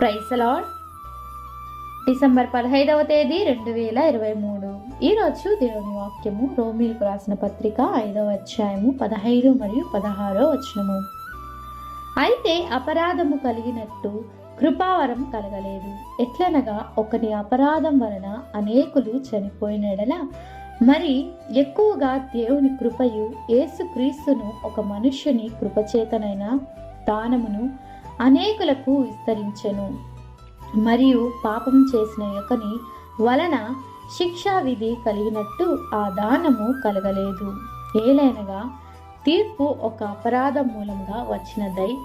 Price December పదహైదవ తేదీ రెండు వేల ఇరవై మూడు. ఈరోజు దేవుని వాక్యము రోమిలకు రాసిన పత్రిక ఐదవ అధ్యాయము పదహైదు మరియు పదహారో వచనము. అయితే అపరాధము కలిగినట్టు కృపావరం కలగలేదు. ఎట్లనగా ఒకని అపరాధం వలన అనేకులు చనిపోయినడల? మరి ఎక్కువగా దేవుని కృపయు యేసుక్రీస్తును ఒక మనుష్యుని కృపచేతనైన దానమును అనేకులకు విస్తరించెను. మరియు పాపం చేసిన యొక్కని వలన శిక్షా విధి కలిగినట్టు ఆ దానము కలగలేదు. ఏలైనగా తీర్పు ఒక అపరాధం మూలంగా వచ్చినదై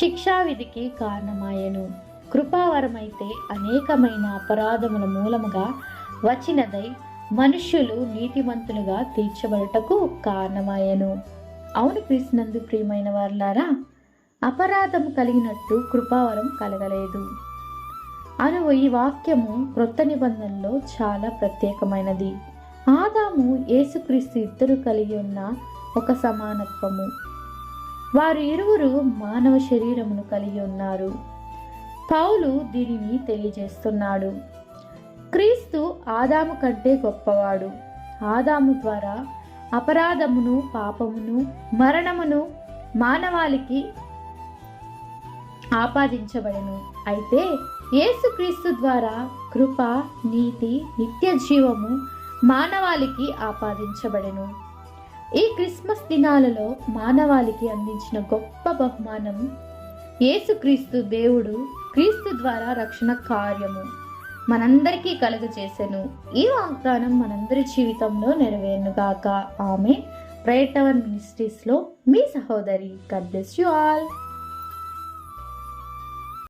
శిక్షా విధికి కారణమాయెను. కృపావరమైతే అనేకమైన అపరాధముల మూలముగా వచ్చినదై మనుష్యులు నీతిమంతులుగా తీర్చబడుటకు కారణమాయెను. అవును కృష్ణందు ప్రియమైన వారులారా అపరాధం కలిగినట్టు కృపావరం కలగలేదు. అను ఈ వాక్యము క్రొత్త నిబంధనలో చాలా ప్రత్యేకమైనది. ఆదాము యేసుక్రీస్తు ఇద్దరు కలిగి ఉన్న ఒక సమానత్వము. వారు ఇరువురు మానవ శరీరమును కలిగి ఉన్నారు. పౌలు దీనిని తెలియజేస్తున్నాడు. క్రీస్తు ఆదాము కంటే గొప్పవాడు. ఆదాము ద్వారా అపరాధమును పాపమును మరణమును మానవాళికి ఆపాదించబడను. అయితే యేసుక్రీస్తు ద్వారా కృప నీతి నిత్య జీవము మానవాళికి ఆపాదించబడెను. ఈ క్రిస్మస్ దినాలలో మానవాళికి అందించిన గొప్ప బహుమానం యేసుక్రీస్తు దేవుడు క్రీస్తు ద్వారా రక్షణ కార్యము మనందరికీ కలుగజేసెను. ఈ వాగ్దానం మనందరి జీవితంలో నెరవేరునుగాక ఆమె ప్రేటవన్ మినిస్ట్రీస్లో మీ సహోదరి. God bless you all.